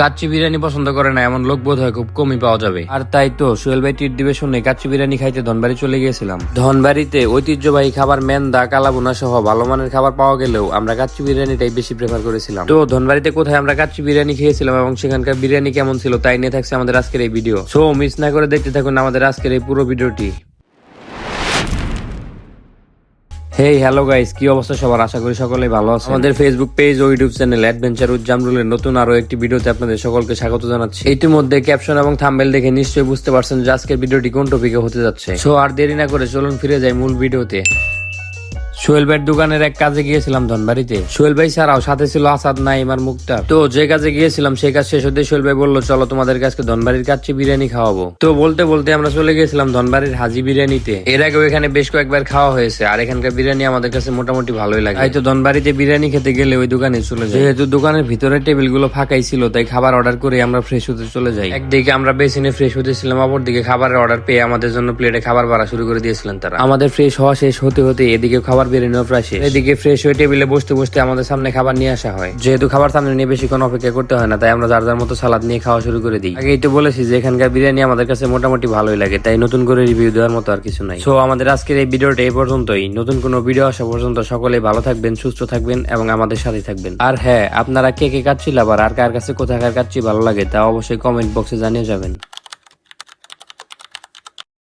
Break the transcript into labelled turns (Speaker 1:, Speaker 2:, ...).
Speaker 1: কাচ্চি বিরিয়ানি পছন্দ করে না, এমন লোক বোধ হয় খুব কমই পাওয়া যাবে। আর তাই তো, সোহেল ভাই টিট শুনে কাচ্চি বিরিয়ানি খাইতে ধনবাড়ি চলে গিয়েছিলাম। ধনবাড়িতে ঐতিহ্যবাহী খাবার মেন্দা কালাবুনা সহ ভালো মানের খাবার পাওয়া গেলেও আমরা কাচ্চি বিরিয়ানিটাই বেশি প্রেফার করেছিলাম। তো ধনবাড়িতে কোথায় আমরা কাচ্চি বিরিয়ানি খেয়েছিলাম এবং সেখানকার বিরিয়ানি কেমন ছিল তাই নিয়ে থাকছে আমাদের আজকের এই ভিডিও সো মিস না করে দেখতে থাকুন আমাদের আজকের এই পুরো ভিডিওটি হেই হ্যালো গাইস কি অবস্থা সবার? আশা করি সকলেই ভালো আছে আমাদের ফেসবুক পেজ ও ইউটিউব চ্যানেল অ্যাডভেঞ্চার উইথ জামরুলের নতুন আরও একটি ভিডিওতে আপনাদের সকলকে স্বাগত জানাচ্ছি। ইতিমধ্যে ক্যাপশন এবং থাম্বেল দেখে নিশ্চয়ই বুঝতে পারছেন যে আজকের ভিডিওটি কোন টপিকে হতে যাচ্ছে। সো আর দেরি না করে চলুন ফিরে যাই মূল ভিডিওতে। সোহেল ভাইয়ের দোকানের এক কাজে গিয়েছিলাম ধনবাড়িতে সোহেল ভাই ছাড়াও সাথে ছিল আসাদ নাইম আর মুক্তার। তো যে কাজে গিয়েছিলাম, সেই কাজ শেষ হতে সোহেল ভাই বলল, চলো তোমাদের কাছে ধনবাড়ির কাছে বিরিয়ানি খাওয়াবো। তো বলতে বলতে আমরা চলে গিয়েছিলাম ধনবাড়ির হাজি বিরিয়ানিতে। এর আগেও এখানে বেশ কয়েকবার খাওয়া হয়েছে, আর এখানকার বিরিয়ানি আমাদের কাছে মোটামুটি ভালোই লাগে। তাই তো ধনবাড়িতে বিরিয়ানি খেতে গেলে ওই দোকানে চলে যাই। যেহেতু দোকানের ভিতরে টেবিলগুলো ফাঁকাই ছিল, তাই খাবার অর্ডার করে আমরা ফ্রেশ হতে চলে যাই। একদিকে আমরা বেসিনে ফ্রেশ হতেছিলাম, অপরদিকে খাবারের অর্ডার পেয়ে আমাদের জন্য প্লেটে খাবার বাড়া শুরু করে দিয়েছিলেন তারা। আমাদের ফ্রেশ হওয়া শেষ হতে হতে এদিকে খাবার বেরিয়ে প্রায় শেষ। এদিকে ফ্রেশ হয়ে টেবিলে বসতে বসতে আমাদের সামনে খাবার নিয়ে আসা হয়। যেহেতু খাবার সামনে নিয়ে বেশিক্ষণ অপেক্ষা করতে হয় না, তাই আমরা যার যার মতো সালাদ নিয়ে খাওয়া শুরু করে দিই। আগেই তো বলেছি যে এখানকার বিরিয়ানি আমাদের কাছে মোটামুটি ভালোই লাগে, তাই নতুন করে রিভিউ দেওয়ার মতো আর কিছু নাই। সো আমাদের আজকের এই ভিডিওটা এই পর্যন্তই। নতুন কোনো ভিডিও আসা পর্যন্ত সকলেই ভালো থাকবেন, সুস্থ থাকবেন এবং আমাদের সাথে থাকবেন। আর হ্যাঁ আপনারা কে কে কাচ্ছি আবার, আর কার কাছে কোথাকার কাচ্ছি ভালো লাগে তা অবশ্যই কমেন্ট বক্সে জানিয়ে যাবেন।